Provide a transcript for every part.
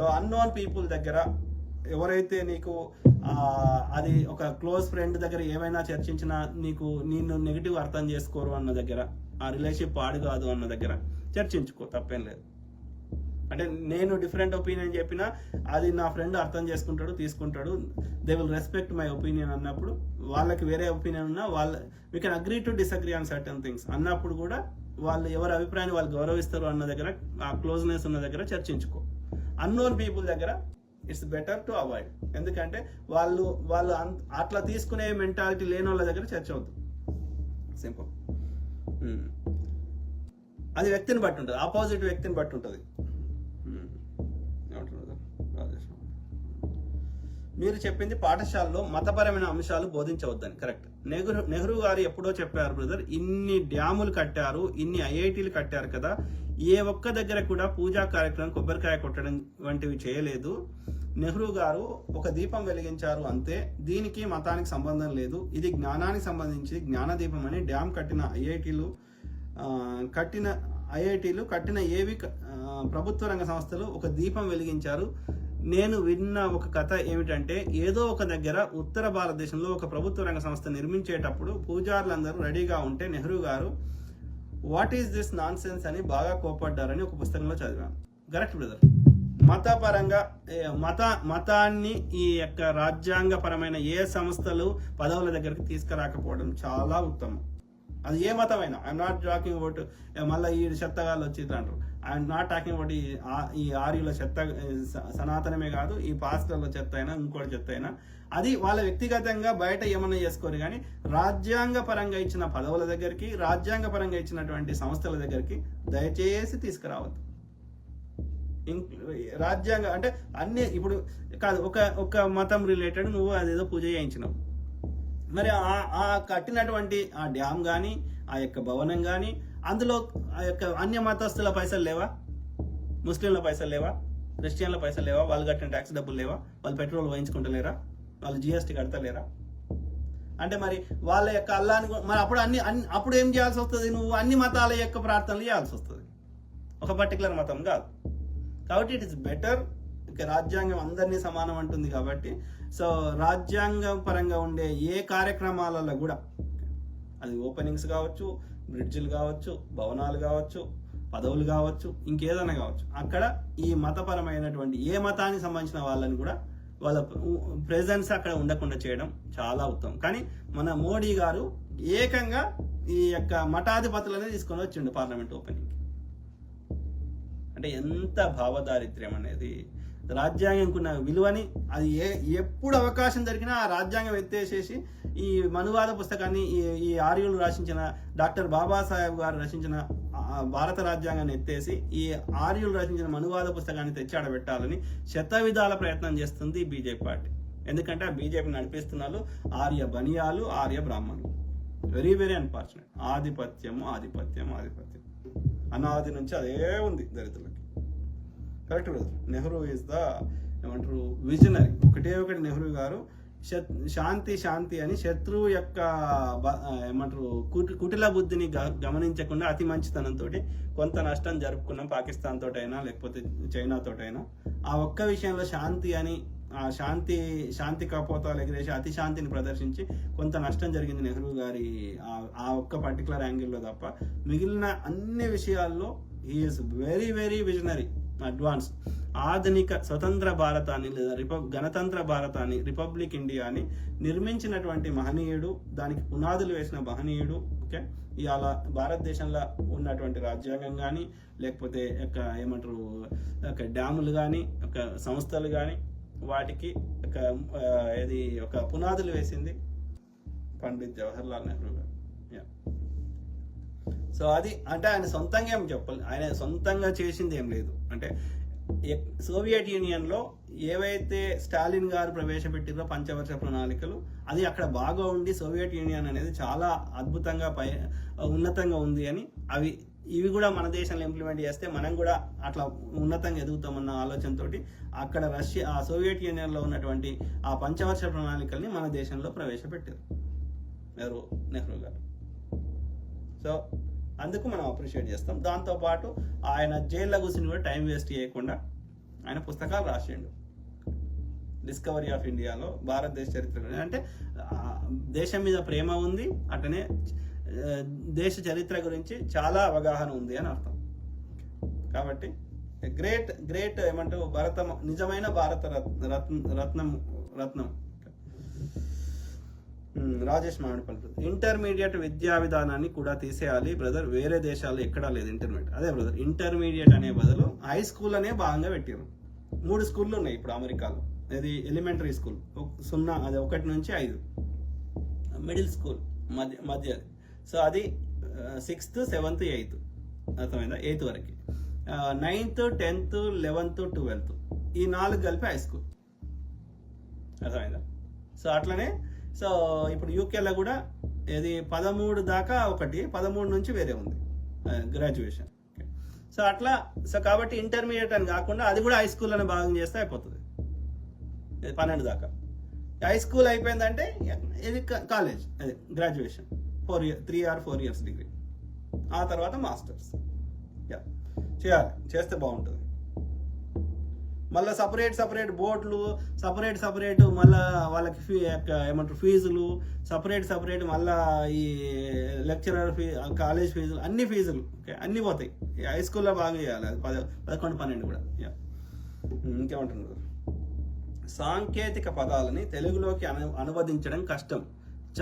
So unknown people దగ్గర ఎవరైతే నీకు అది ఒక క్లోజ్ ఫ్రెండ్ దగ్గర ఏమైనా చర్చించినా నీకు నిన్ను నెగిటివ్ అర్థం చేసుకోరు అన్న దగ్గర ఆ రిలేషన్షిప్ పాడు కాదు అన్న దగ్గర చర్చించుకో తప్పేం లేదు. అంటే నేను డిఫరెంట్ ఒపీనియన్ చెప్పినా అది నా ఫ్రెండ్ అర్థం చేసుకుంటాడు తీసుకుంటాడు. They will respect my opinion అన్నప్పుడు వాళ్ళకి వేరే ఒపీనియన్ ఉన్నా వాళ్ళ we can agree to disagree on certain things అన్నప్పుడు కూడా వాళ్ళు ఎవరి అభిప్రాయాన్ని వాళ్ళు గౌరవిస్తారు అన్న దగ్గర ఆ క్లోజ్నెస్ ఉన్న దగ్గర చర్చించుకో. అన్నోన్ పీపుల్ దగ్గర ఇట్స్ బెటర్ టు అవాయిడ్ ఎందుకంటే వాళ్ళు వాళ్ళు అట్లా తీసుకునే మెంటాలిటీ లేని వాళ్ళ దగ్గర చర్చ అవుతుంది సింపుల్ అది వ్యక్తిని బట్టి ఉంటుంది. ఆపోజిట్ వ్యక్తిని బట్టి ఉంటుంది. Hmm. మీరు చెప్పింది పాఠశాలలో మతపరమైన అంశాలు బోధించవద్దని. కరెక్ట్ నెహ్రూ నెహ్రూ గారు ఎప్పుడో చెప్పారు బ్రదర్ ఇన్ని డ్యాములు కట్టారు ఇన్ని ఐఐటీలు కట్టారు కదా. ఏ ఒక్క దగ్గర కూడా పూజా కార్యక్రమం కొబ్బరికాయ కొట్టడం వంటివి చేయలేదు. నెహ్రూ గారు ఒక దీపం వెలిగించారు అంతే. దీనికి మతానికి సంబంధం లేదు. ఇది జ్ఞానానికి సంబంధించి జ్ఞాన దీపం అని డ్యామ్ కట్టిన ఐఐటీలు కట్టిన ఐఐటీలు కట్టిన ఏవి ప్రభుత్వ రంగ సంస్థలు ఒక దీపం వెలిగించారు. నేను విన్న ఒక కథ ఏమిటంటే ఏదో ఒక దగ్గర ఉత్తర భారతదేశంలో ఒక ప్రభుత్వ రంగ సంస్థ నిర్మించేటప్పుడు పూజారులందరూ రెడీగా ఉంటే Nehru garu what is this nonsense అని బాగా కోపడ్డారని ఒక పుస్తకంలో చదివాను. కరెక్ట్ బ్రదర్ మతపరంగా మత మతాన్ని ఈ యొక్క రాజ్యాంగపరమైన ఏ సంస్థలు పదవుల దగ్గరికి తీసుకురాకపోవడం చాలా ఉత్తమం. అది ఏ మతమైనా. ఐఎమ్ నాట్ టాకింగ్ అబౌట్ మళ్ళీ ఈ చెత్తగాళ్ళు వచ్చి అంటారు. ఐఎమ్ నాట్ టాకింగ్ అబౌట్ ఈ ఆ- ఈ ఆర్యుల చెత్త స- సనాతనమే కాదు ఈ పాస్టర్ల చెత్త అయినా ఇంకోటి చెత్త అయినా. అది వాళ్ళ వ్యక్తిగతంగా బయట ఏమన్నా చేసుకోరు కానీ రాజ్యాంగ పరంగా ఇచ్చిన పదవుల దగ్గరికి రాజ్యాంగ పరంగా ఇచ్చినటువంటి సంస్థల దగ్గరికి దయచేసి తీసుకురావద్దు. రాజ్యాంగ అంటే అన్ని ఇప్పుడు కాదు ఒక ఒక మతం రిలేటెడ్ నువ్వు అదేదో పూజ చేయించినావు. మరి ఆ- ఆ కట్టినటువంటి ఆ డ్యామ్ కానీ ఆ యొక్క భవనం కానీ అందులో ఆ యొక్క అన్య మతస్థుల పైసలు లేవా? ముస్లింల పైసలు లేవా? క్రిస్టియన్ల పైసలు లేవా? వాళ్ళు కట్టిన ట్యాక్స్ డబ్బులు లేవా? వాళ్ళు పెట్రోల్ వేయించుకుంటలేరా వాళ్ళు జిఎస్టీ కడతలేరా? అంటే మరి వాళ్ళ యొక్క అల్లాని మరి అప్పుడు అన్ని అన్ని అప్పుడు ఏం చేయాల్సి వస్తుంది నువ్వు? అన్ని మతాల యొక్క ప్రార్థనలు చేయాల్సి వస్తుంది. ఒక పర్టికులర్ మతం కాదు. కాబట్టి ఇట్ ఇస్ బెటర్ రాజ్యాంగం అందరినీ సమానం అంటుంది కాబట్టి సో రాజ్యాంగ పరంగా ఉండే ఏ కార్యక్రమాలలో కూడా అది ఓపెనింగ్స్ కావచ్చు బ్రిడ్జిలు కావచ్చు భవనాలు కావచ్చు పదవులు కావచ్చు ఇంకేదైనా కావచ్చు అక్కడ ఈ మతపరమైనటువంటి ఏ మతానికి సంబంధించిన వాళ్ళని కూడా వాళ్ళ ప్రెజెన్స్ అక్కడ ఉండకుండా చేయడం చాలా ఉత్తమం. కానీ మన మోడీ గారు ఏకంగా ఈ యొక్క మఠాధిపతులనే తీసుకొని వచ్చిండు పార్లమెంట్ ఓపెనింగ్ అంటే ఎంత భావదారిద్ర్యం అనేది రాజ్యాంగంకున్న విలువని అది ఏ ఎప్పుడు అవకాశం దొరికినా ఆ రాజ్యాంగం ఎత్తేసేసి ఈ మనువాద పుస్తకాన్ని ఈ ఈ ఆర్యులు రచించిన డాక్టర్ బాబాసాహెబ్ గారు రచించిన భారత రాజ్యాంగాన్ని ఎత్తేసి ఈ ఆర్యులు రచించిన మనువాద పుస్తకాన్ని తెచ్చాడబెట్టాలని శత విధాల ప్రయత్నం చేస్తుంది బీజేపీ పార్టీ. ఎందుకంటే ఆ బీజేపీ నడిపిస్తున్నారు ఆర్య బనియాలు ఆర్య బ్రాహ్మణులు. Very very unfortunate. ఆధిపత్యము ఆధిపత్యం ఆధిపత్యం. అనాది నుంచి అదే ఉంది దళితులకి. Correct brother. Nehru is the ఏమంటారు విజనరీ ఒకటే ఒకటి నెహ్రూ గారు శాంతి శాంతి అని శత్రువు యొక్క బ- ఏమంటారు కుటిల బుద్ధిని గ- గమనించకుండా అతి మంచితనంతో కొంత నష్టం జరుపుకున్నాం పాకిస్తాన్ తోటైనా లేకపోతే చైనా తోటైనా. ఆ ఒక్క విషయంలో శాంతి అని ఆ శాంతి శాంతి కపోతాలు ఎగిరేసి అతి శాంతిని ప్రదర్శించి కొంత నష్టం జరిగింది నెహ్రూ గారి ఆ- ఒక్క పర్టికులర్ యాంగిల్లో తప్ప. మిగిలిన అన్ని విషయాల్లో he is very very visionary advance. ఆధునిక స్వతంత్ర భారతాన్ని లేదా రిప గణతంత్ర భారతాన్ని రిపబ్లిక్ ఇండియాని నిర్మించినటువంటి మహనీయుడు దానికి పునాదులు వేసిన మహనీయుడు ఓకే? ఇవాళ భారతదేశంలో ఉన్నటువంటి రాజ్యాంగం కానీ లేకపోతే యొక్క ఏమంటారు ఒక డ్యాములు కానీ ఒక సంస్థలు కానీ వాటికి ఒక ఇది ఒక పునాదులు వేసింది పండిత్ జవహర్లాల్ నెహ్రూ సో అది అంటే ఆయన సొంతంగా ఏం చెప్పాలి? ఆయన సొంతంగా చేసింది ఏం లేదు. అంటే సోవియట్ యూనియన్లో ఏవైతే స్టాలిన్ గారు ప్రవేశపెట్టిరో పంచవర్ష ప్రణాళికలు అది అక్కడ బాగా ఉండి సోవియట్ యూనియన్ అనేది చాలా అద్భుతంగా పై ఉన్నతంగా ఉంది అని అవి ఇవి కూడా మన దేశంలో ఇంప్లిమెంట్ చేస్తే మనం కూడా అట్లా ఉన్నతంగా ఎదుగుతామన్న ఆలోచనతోటి అక్కడ రష్యా ఆ సోవియట్ యూనియన్లో ఉన్నటువంటి ఆ పంచవర్ష ప్రణాళికల్ని మన దేశంలో ప్రవేశపెట్టారు. ఎవరు? నెహ్రూ గారు. సో అందుకు మనం అప్రిషియేట్ చేస్తాం. దాంతోపాటు ఆయన జైల్లో కూర్చుని కూడా టైం వేస్ట్ చేయకుండా ఆయన పుస్తకాలు రాసిండు. డిస్కవరీ ఆఫ్ ఇండియాలో భారతదేశ చరిత్ర అంటే దేశం మీద ప్రేమ ఉంది అటనే దేశ చరిత్ర గురించి చాలా అవగాహన ఉంది అని అర్థం. కాబట్టి గ్రేట్ గ్రేట్ ఏమంటారు భారత నిజమైన భారత రత్న రత్నం రత్నం. రాజేష్ మామిడిపల్లి ఇంటర్మీడియట్ విద్యా విధానాన్ని కూడా తీసేయాలి బ్రదర్. వేరే దేశాల్లో ఎక్కడా లేదు ఇంటర్మీడియట్. అదే బ్రదర్ ఇంటర్మీడియట్ అనే బదులు హై స్కూల్ అనే భాగంగా పెట్టారు. మూడు స్కూళ్ళు ఉన్నాయి ఇప్పుడు అమెరికాలో. అది ఎలిమెంటరీ స్కూల్. ఒక- సున్నా అది ఒకటి నుంచి ఐదు. మిడిల్ స్కూల్ మధ్య మధ్య. సో అది సిక్స్త్ సెవెంత్ ఎయిత్. అర్థమైందా? ఎయిత్ వరకు. Ninth tenth eleventh twelfth. ఈ నాలుగు కలిపి హై స్కూల్. అర్థమైందా? సో అట్లనే సో ఇప్పుడు యూకేలో కూడా ఇది పదమూడు దాకా ఒకటి పదమూడు నుంచి వేరే ఉంది గ్రాడ్యుయేషన్ సో అట్లా సో కాబట్టి ఇంటర్మీడియట్ అని కాకుండా అది కూడా హై స్కూల్ అని భాగం చేస్తే అయిపోతుంది. పన్నెండు దాకా. హై స్కూల్ అయిపోయిందంటే ఇది కాలేజ్ అది graduation four year three or four years degree ఆ తర్వాత మాస్టర్స్ యా చేయాలి చేస్తే బాగుంటుంది. మళ్ళీ సపరేట్ సపరేట్ బోట్లు సపరేట్ సపరేట్ మళ్ళీ వాళ్ళకి ఫీ ఏమంటారు ఫీజులు సపరేట్ సపరేట్ మళ్ళీ ఈ లెక్చరర్ ఫీ కాలేజ్ ఫీజులు అన్ని ఫీజులు ఓకే? అన్ని పోతాయి. హై స్కూల్లో బాగా చేయాలి అది పద పదకొండు పన్నెండు కూడా ఇంకేమంటున్నారు సాంకేతిక పదాలని తెలుగులోకి అను అనువదించడం కష్టం.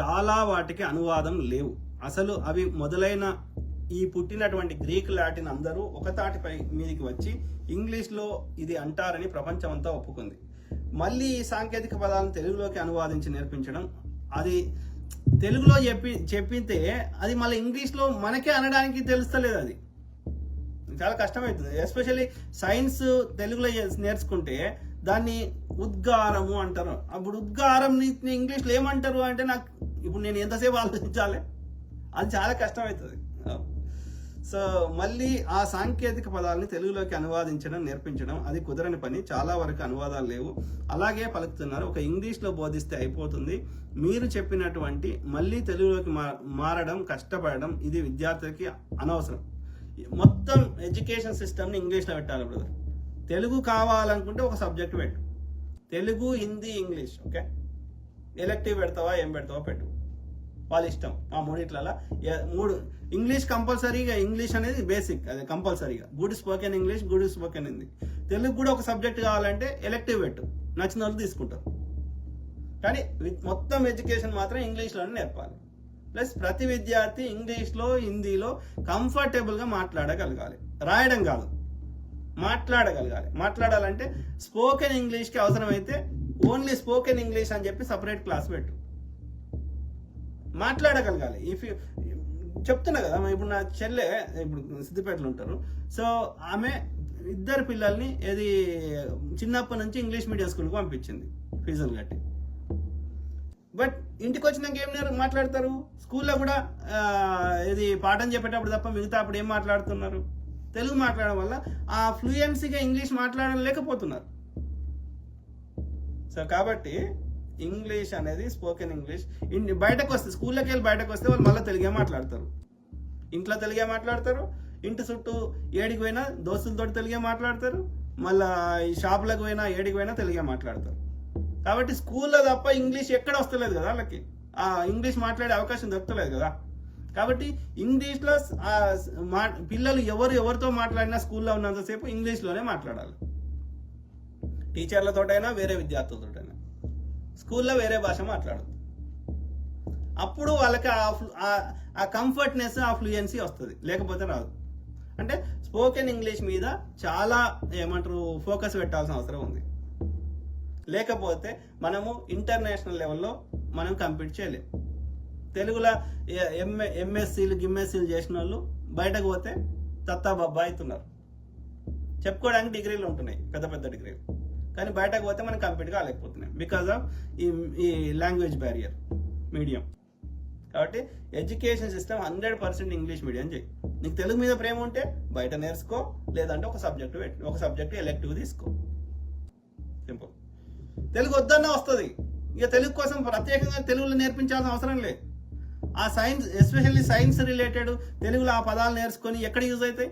చాలా వాటికి అనువాదం లేవు. అసలు అవి మొదలైన ఈ పుట్టినటువంటి గ్రీక్ లాటిన్ అందరూ ఒకతాటిపై మీదికి వచ్చి ఇంగ్లీష్లో ఇది అంటారని ప్రపంచం అంతా ఒప్పుకుంది. మళ్ళీ ఈ సాంకేతిక పదాలను తెలుగులోకి అనువాదించి నేర్పించడం అది తెలుగులో చెప్పి చెప్పితే అది మళ్ళీ ఇంగ్లీష్లో మనకే అనడానికి తెలుస్తలేదు అది. చాలా కష్టమవుతుంది. ఎస్పెషల్లీ సైన్స్ తెలుగులో నేర్చుకుంటే దాన్ని ఉద్గారము అంటారు. అప్పుడు ఉద్గారం ఇంగ్లీష్లో ఏమంటారు అంటే నాకు ఇప్పుడు నేను ఎంతసేపు ఆలోచించాలి? అది చాలా కష్టమవుతుంది. సో మళ్ళీ ఆ సాంకేతిక పదాలని తెలుగులోకి అనువాదించడం నేర్పించడం అది కుదరని పని. చాలా వరకు అనువాదాలు లేవు. అలాగే పలుకుతున్నారు. ఒక ఇంగ్లీష్లో బోధిస్తే అయిపోతుంది. మీరు చెప్పినటువంటి మళ్ళీ తెలుగులోకి మారడం కష్టపడడం ఇది విద్యార్థులకి అనవసరం. మొత్తం ఎడ్యుకేషన్ సిస్టమ్ని ఇంగ్లీష్లో పెట్టాలి బ్రదర్. తెలుగు కావాలనుకుంటే ఒక సబ్జెక్ట్ పెట్టు. Telugu Hindi English okay? Elective పెడతావా ఏం పెడతావా పెట్టు. వాళ్ళ ఇష్టం. ఆ మూడిట్లలో. మూడు ఇంగ్లీష్ కంపల్సరీగా ఇంగ్లీష్ అనేది బేసిక్ అది కంపల్సరీగా. Good spoken English good spoken Hindi Telugu కూడా ఒక సబ్జెక్ట్ కావాలంటే ఎలక్టివ్ పెట్టు. నచ్చిన వాళ్ళు తీసుకుంటారు. కానీ విత్ మొత్తం ఎడ్యుకేషన్ మాత్రం ఇంగ్లీష్లోనే నేర్పాలి. ప్లస్ ప్రతి విద్యార్థి ఇంగ్లీష్లో హిందీలో కంఫర్టబుల్గా మాట్లాడగలగాలి. రాయడం కాదు. మాట్లాడగలగాలి. మాట్లాడాలంటే స్పోకెన్ ఇంగ్లీష్కి అవసరమైతే ఓన్లీ స్పోకెన్ ఇంగ్లీష్ అని చెప్పి సపరేట్ క్లాస్ పెట్టు. మాట్లాడగలగాలి. ఇఫ్ చెప్తున్నా కదా ఇప్పుడు నా చెల్లె ఇప్పుడు సిద్దిపేటలో ఉంటారు. సో ఆమె ఇద్దరు పిల్లల్ని ఏది చిన్నప్పటి నుంచి ఇంగ్లీష్ మీడియం స్కూల్కి పంపించింది ఫీజులు కట్టి. బట్ ఇంటికి వచ్చినాక ఏం మాట్లాడతారు? స్కూల్లో కూడా ఇది పాఠం చెప్పేటప్పుడు తప్ప మిగతా అప్పుడు ఏం మాట్లాడుతున్నారు? తెలుగు మాట్లాడడం వల్ల ఆ ఫ్లూయెన్సీగా ఇంగ్లీష్ మాట్లాడడం లేకపోతున్నారు సో కాబట్టి ఇంగ్లీష్ అనేది స్పోకెన్ ఇంగ్లీష్ బయటకు వస్తే స్కూల్లోకి వెళ్ళి బయటకు వస్తే వాళ్ళు మళ్ళీ తెలుగే మాట్లాడతారు. ఇంట్లో తెలుగే మాట్లాడతారు ఇంటి చుట్టూ ఏడికి పోయినా దోస్తులతో తెలుగే మాట్లాడతారు మళ్ళీ ఈ షాపులకు పోయినా ఏడికి పోయినా తెలుగే మాట్లాడతారు. కాబట్టి స్కూల్లో తప్ప ఇంగ్లీష్ ఎక్కడ వస్తలేదు కదా వాళ్ళకి. ఆ ఇంగ్లీష్ మాట్లాడే అవకాశం దొరకలేదు కదా. కాబట్టి ఇంగ్లీష్లో మా పిల్లలు ఎవరు ఎవరితో మాట్లాడినా స్కూల్లో ఉన్నంతసేపు ఇంగ్లీష్లోనే మాట్లాడాలి. టీచర్లతోటైనా వేరే విద్యార్థులతో స్కూల్లో వేరే భాష మాట్లాడద్దు. అప్పుడు వాళ్ళకి ఆ ఆ- ఆ కంఫర్ట్నెస్ ఆ ఫ్లూయెన్సీ వస్తుంది లేకపోతే రాదు. అంటే స్పోకెన్ ఇంగ్లీష్ మీద చాలా ఏమంటారు ఫోకస్ పెట్టాల్సిన అవసరం ఉంది. లేకపోతే మనము ఇంటర్నేషనల్ లెవెల్లో మనం కంపీట్ చేయలేం. తెలుగులో ఎంఏ ఎంఎస్సీలు గిమ్ఎస్సీలు చేసిన వాళ్ళు బయటకు పోతే తత్తా బబ్బా అవుతున్నారు. చెప్పుకోవడానికి డిగ్రీలు ఉంటున్నాయి పెద్ద పెద్ద డిగ్రీలు. కానీ బయటకు పోతే మనం కంప్లీట్ కాలేకపోతున్నాం. బికాజ్ ఆఫ్ ఈ ఈ లాంగ్వేజ్ బ్యారియర్ మీడియం కాబట్టి education system hundred percent English medium చేయి నీకు తెలుగు మీద ప్రేమ ఉంటే బయట నేర్చుకో లేదంటే ఒక సబ్జెక్ట్ ఒక సబ్జెక్ట్ ఎలెక్టివ్ తీసుకో. సింపుల్ తెలుగు వద్దన్నా వస్తుంది. ఇక తెలుగు కోసం ప్రత్యేకంగా తెలుగులో నేర్పించాల్సిన అవసరం లేదు. ఆ సైన్స్ ఎస్పెషల్లీ సైన్స్ రిలేటెడ్ తెలుగులో ఆ పదాలు నేర్చుకొని ఎక్కడ యూజ్ అవుతాయి?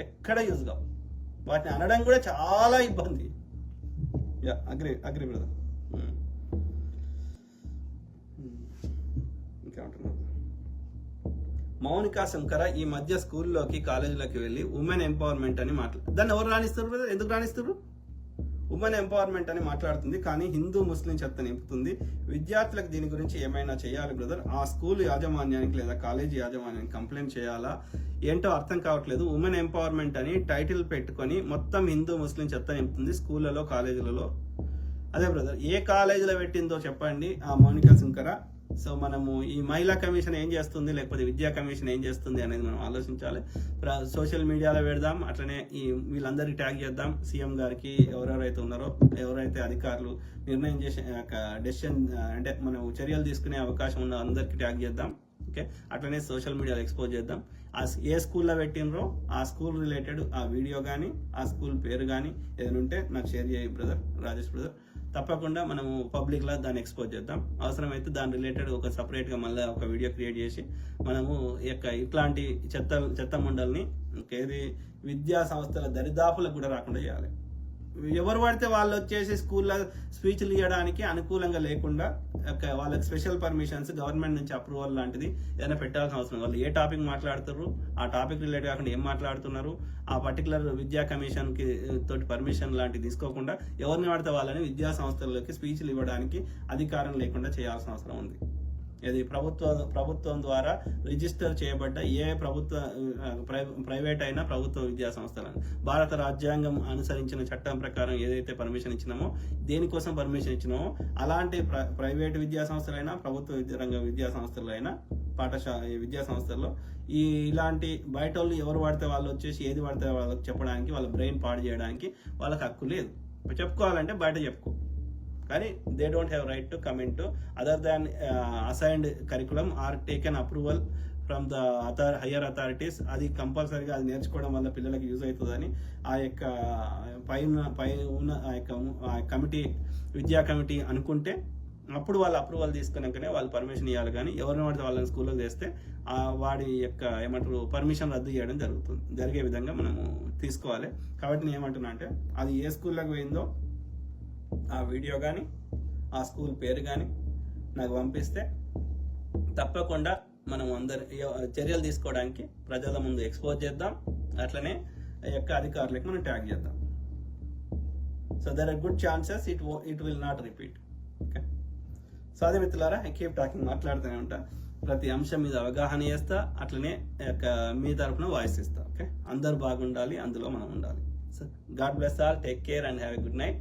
ఎక్కడ యూజ్ కావు. వాటిని అనడం కూడా చాలా ఇబ్బంది. యా అగ్రి అగ్రి బ్రదర్ ఇంకేమంటున్నారు మౌనిక శంకర ఈ మధ్య స్కూల్లోకి కాలేజీలోకి వెళ్ళి ఉమెన్ ఎంపవర్మెంట్ అని మాట్లాడు దాన్ని ఎవరు రాణిస్తారు బ్రదర్ ఎందుకు రాణిస్తారు? ఉమెన్ ఎంపవర్మెంట్ అని మాట్లాడుతుంది కానీ హిందూ ముస్లిం చెత్త నింపుతుంది. విద్యార్థులకు దీని గురించి ఏమైనా చేయాలి బ్రదర్? ఆ స్కూల్ యాజమాన్యానికి లేదా కాలేజీ యాజమాన్యానికి కంప్లైంట్ చేయాలా? ఏంటో అర్థం కావట్లేదు. ఉమెన్ ఎంపవర్మెంట్ అని టైటిల్ పెట్టుకొని మొత్తం హిందూ ముస్లిం చెత్త నింపుతుంది స్కూళ్ళలో కాలేజీలలో. అదే బ్రదర్ ఏ కాలేజీలో పెట్టిందో చెప్పండి. ఆ మౌనిక శంకర. సో మనము ఈ మహిళా కమిషన్ ఏం చేస్తుంది? లేకపోతే విద్యా కమిషన్ ఏం చేస్తుంది అనేది మనం ఆలోచించాలి. సోషల్ మీడియాలో పెడదాం. అట్లనే ఈ వీళ్ళందరికీ ట్యాగ్ చేద్దాం. సీఎం గారికి ఎవరెవరైతే ఉన్నారో ఎవరైతే అధికారులు నిర్ణయం చేసే డెసిషన్ అంటే మనం చర్యలు తీసుకునే అవకాశం ఉన్న అందరికీ ట్యాగ్ చేద్దాం. ఓకే? అట్లనే సోషల్ మీడియాలో ఎక్స్పోజ్ చేద్దాం. ఆ ఏ స్కూల్లో పెట్టినరో ఆ స్కూల్ రిలేటెడ్ ఆ వీడియో కానీ ఆ స్కూల్ పేరు కానీ ఏదైనా ఉంటే నాకు షేర్ చేయి బ్రదర్ రాజేష్ బ్రదర్ తప్పకుండా మనము పబ్లిక్లో దాన్ని ఎక్స్పోజ్ చేద్దాం. అవసరమైతే దాని రిలేటెడ్ ఒక సపరేట్గా మళ్ళీ ఒక వీడియో క్రియేట్ చేసి మనము యొక్క ఇట్లాంటి చెత్త చెత్త ముండల్ని ఏది విద్యా సంస్థల దరిదాపులకు కూడా రాకుండా చేయాలి. ఎవరు పడితే వాళ్ళు వచ్చేసి స్కూల్లో స్పీచ్లు ఇవ్వడానికి అనుకూలంగా లేకుండా ఒక వాళ్ళకి స్పెషల్ పర్మిషన్స్ గవర్నమెంట్ నుంచి అప్రూవల్ లాంటిది ఏదైనా పెట్టాల్సిన అవసరం వాళ్ళు ఏ టాపిక్ మాట్లాడుతున్నారు ఆ టాపిక్ రిలేటెడ్ కాకుండా ఏం మాట్లాడుతున్నారు ఆ పర్టికులర్ విద్యా కమిషన్కి తోటి పర్మిషన్ లాంటివి తీసుకోకుండా ఎవరిని పడితే వాళ్ళని విద్యా సంస్థల్లోకి స్పీచ్లు ఇవ్వడానికి అధికారం లేకుండా చేయాల్సిన అవసరం ఉంది. ఇది ప్రభుత్వ ప్రభుత్వం ద్వారా రిజిస్టర్ చేయబడ్డ ఏ ప్రభుత్వ ప్రైవేట్ అయినా ప్రభుత్వ విద్యా సంస్థలను. భారత రాజ్యాంగం అనుసరించిన చట్టం ప్రకారం ఏదైతే పర్మిషన్ ఇచ్చినామో దేనికోసం పర్మిషన్ ఇచ్చినామో అలాంటి ప్ర- ప్రైవేట్ విద్యా సంస్థలైనా ప్రభుత్వ విద్యా రంగ విద్యా సంస్థలైనా పాఠశాల విద్యా సంస్థల్లో ఈ ఇలాంటి బయట వాళ్ళు ఎవరు పడితే వాళ్ళు వచ్చేసి ఏది పడితే వాళ్ళకి చెప్పడానికి వాళ్ళ బ్రెయిన్ పాడు చేయడానికి వాళ్ళకి హక్కు లేదు. చెప్పుకోవాలంటే బయట చెప్పుకో. కానీ they don't have right to comment other than assigned curriculum or taken approval from the author higher authorities అది కంపల్సరీగా అది నేర్చుకోవడం వల్ల పిల్లలకి యూజ్ అవుతుందని ఆ యొక్క పై ఉన్న పై ఉన్న ఆ యొక్క ఆ కమిటీ విద్యా కమిటీ అనుకుంటే అప్పుడు వాళ్ళు అప్రూవల్ తీసుకున్నాకనే వాళ్ళు పర్మిషన్ ఇవ్వాలి కానీ ఎవరిని వాడితే వాళ్ళని స్కూల్లో చేస్తే వాడి యొక్క ఏమంటారు పర్మిషన్ రద్దు చేయడం జరుగుతుంది. జరిగే విధంగా మనము తీసుకోవాలి. కాబట్టి నేను ఏమంటున్నా అంటే అది ఏ స్కూల్లోకి పోయిందో ఆ వీడియో కానీ ఆ స్కూల్ పేరు కానీ నాకు పంపిస్తే తప్పకుండా మనం అందరి చర్యలు తీసుకోవడానికి ప్రజల ముందు ఎక్స్పోజ్ చేద్దాం. అట్లనే ఆ యొక్క అధికారులకు మనం ట్యాగ్ చేద్దాం. So there are good chances it it will not repeat okay so అదే మిత్రులారా ఐ కీప్ టాకింగ్ మాట్లాడుతూనే ఉంటా. ప్రతి అంశం మీద అవగాహన చేస్తా అట్లనే ఆ యొక్క మీ తరపున వాయిస్ ఇస్తా. ఓకే అందరు బాగుండాలి అందులో మనం ఉండాలి. So God bless all take care and have a good night